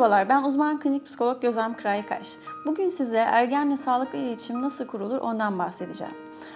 Merhabalar, ben uzman klinik psikolog Gözlem Kıraykaş. Bugün size ergenle sağlıklı iletişim nasıl kurulur ondan bahsedeceğim.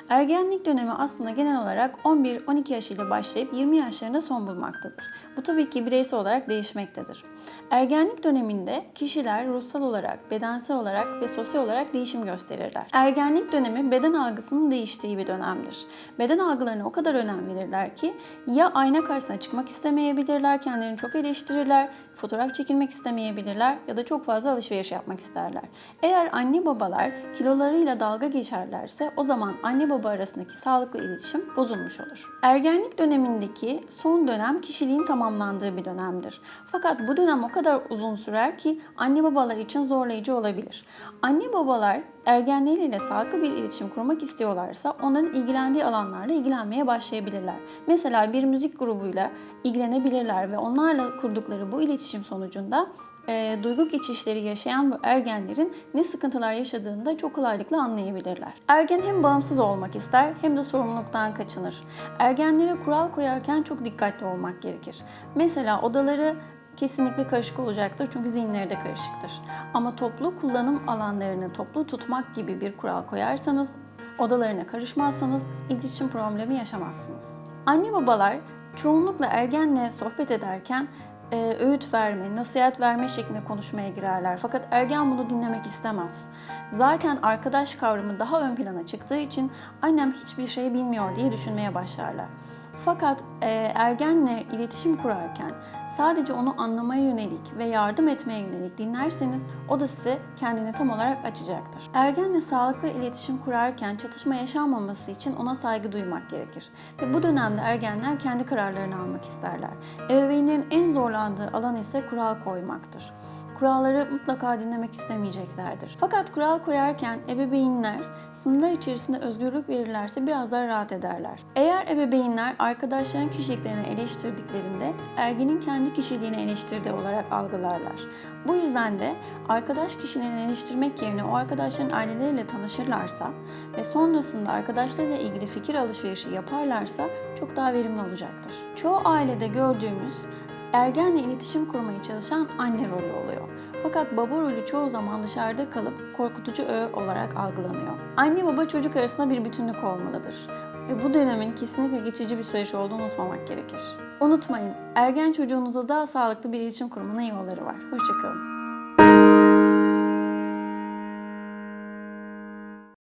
Ergenlik dönemi aslında genel olarak 11-12 yaş ile başlayıp 20 yaşlarında son bulmaktadır. Bu tabii ki bireysel olarak değişmektedir. Ergenlik döneminde kişiler ruhsal olarak, bedensel olarak ve sosyal olarak değişim gösterirler. Ergenlik dönemi beden algısının değiştiği bir dönemdir. Beden algılarına o kadar önem verirler ki ya ayna karşısına çıkmak istemeyebilirler, kendilerini çok eleştirirler, fotoğraf çekilmek istemeyebilirler ya da çok fazla alışveriş yapmak isterler. Eğer anne babalar kilolarıyla dalga geçerlerse o zaman anne baba arasındaki sağlıklı iletişim bozulmuş olur. Ergenlik dönemindeki son dönem kişiliğin tamamlandığı bir dönemdir. Fakat bu dönem o kadar uzun sürer ki anne babalar için zorlayıcı olabilir. Anne babalar ergenleriyle sağlıklı bir iletişim kurmak istiyorlarsa onların ilgilendiği alanlarla ilgilenmeye başlayabilirler. Mesela bir müzik grubuyla ilgilenebilirler ve onlarla kurdukları bu iletişim sonucunda e, duygu geçişleri yaşayan bu ergenlerin ne sıkıntılar yaşadığını da çok kolaylıkla anlayabilirler. Ergen hem bağımsız olmak ister hem de sorumluluktan kaçınır. Ergenlere kural koyarken çok dikkatli olmak gerekir. Mesela odaları kesinlikle karışık olacaktır çünkü zihinleri de karışıktır. Ama toplu kullanım alanlarını toplu tutmak gibi bir kural koyarsanız, odalarına karışmazsanız iletişim problemi yaşamazsınız. Anne babalar çoğunlukla ergenle sohbet ederken e, öğüt verme, nasihat verme şeklinde konuşmaya girerler. Fakat ergen bunu dinlemek istemez. Zaten arkadaş kavramı daha ön plana çıktığı için annem hiçbir şey bilmiyor diye düşünmeye başlarlar. Fakat e, ergenle iletişim kurarken sadece onu anlamaya yönelik ve yardım etmeye yönelik dinlerseniz o da size kendini tam olarak açacaktır. Ergenle sağlıklı iletişim kurarken çatışma yaşanmaması için ona saygı duymak gerekir. Ve bu dönemde ergenler kendi kararlarını almak isterler. Ebeveynlerin en zorlandığı alan ise kural koymaktır kuralları mutlaka dinlemek istemeyeceklerdir. Fakat kural koyarken ebeveynler sınırlar içerisinde özgürlük verirlerse biraz daha rahat ederler. Eğer ebeveynler arkadaşların kişiliklerini eleştirdiklerinde ergenin kendi kişiliğini eleştirdiği olarak algılarlar. Bu yüzden de arkadaş kişiliğini eleştirmek yerine o arkadaşların aileleriyle tanışırlarsa ve sonrasında arkadaşlarıyla ilgili fikir alışverişi yaparlarsa çok daha verimli olacaktır. Çoğu ailede gördüğümüz ergenle iletişim kurmaya çalışan anne rolü oluyor. Fakat baba rolü çoğu zaman dışarıda kalıp korkutucu öğe olarak algılanıyor. Anne baba çocuk arasında bir bütünlük olmalıdır. Ve bu dönemin kesinlikle geçici bir süreç olduğunu unutmamak gerekir. Unutmayın, ergen çocuğunuza daha sağlıklı bir iletişim kurmanın yolları var. Hoşçakalın.